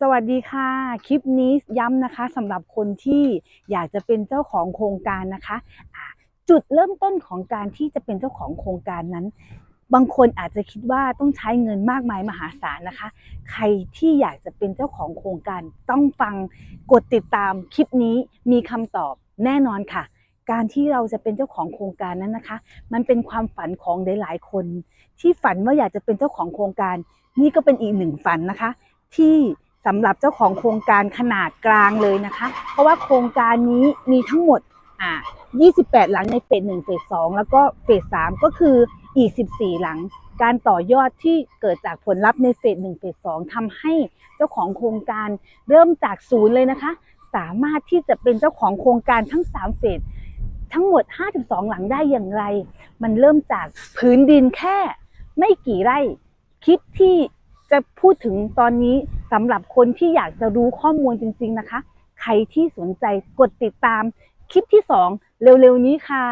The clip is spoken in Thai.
สวัสดีค่ะ คลิปนี้ย้ำนะคะสำหรับคนที่อยากจะเป็นเจ้าของโครงการนะคะจุดเริ่มต้นของการที่จะเป็นเจ้าของโครงการนั้น บางคนอาจจะคิดว่าต้องใช้เงินมากมายมหาศาลนะคะ ใครที่อยากจะเป็นเจ้าของโครงการต้องฟังกดติดตามคลิปนี้มีคำตอบแน่นอนค่ะการที่เราจะเป็นเจ้าของโครงการนั้นนะคะ มันเป็นความฝันของหลายๆคน ที่ฝันว่าอยากจะเป็นเจ้าของโครงการ นี่ก็เป็นอีกหนึ่งฝันนะคะ ที่สำหรับเจ้าของโครงการขนาดกลางเลยนะคะ เพราะว่าโครงการนี้มีทั้งหมดอ่า28 หลังในเฟส1เฟส2แล้วก็เฟส3ก็คืออีก 14 หลัง การต่อยอดที่เกิดจากผลลัพธ์ในเฟส1เฟส2ทำให้เจ้าของโครงการเริ่มจากศูนย์เลยนะคะ สามารถที่จะเป็นเจ้าของโครงการทั้ง 3 เฟสทั้งหมด 52 หลังได้อย่างไร มันเริ่มจากพื้นดินแค่ไม่กี่ไร่ คลิปที่จะพูดถึงตอนนี้ สำหรับคนที่อยากจะรู้ข้อมูลจริง ๆนะคะ ใครที่สนใจกดติดตามคลิปที่ 2 เร็ว ๆ นี้ค่ะ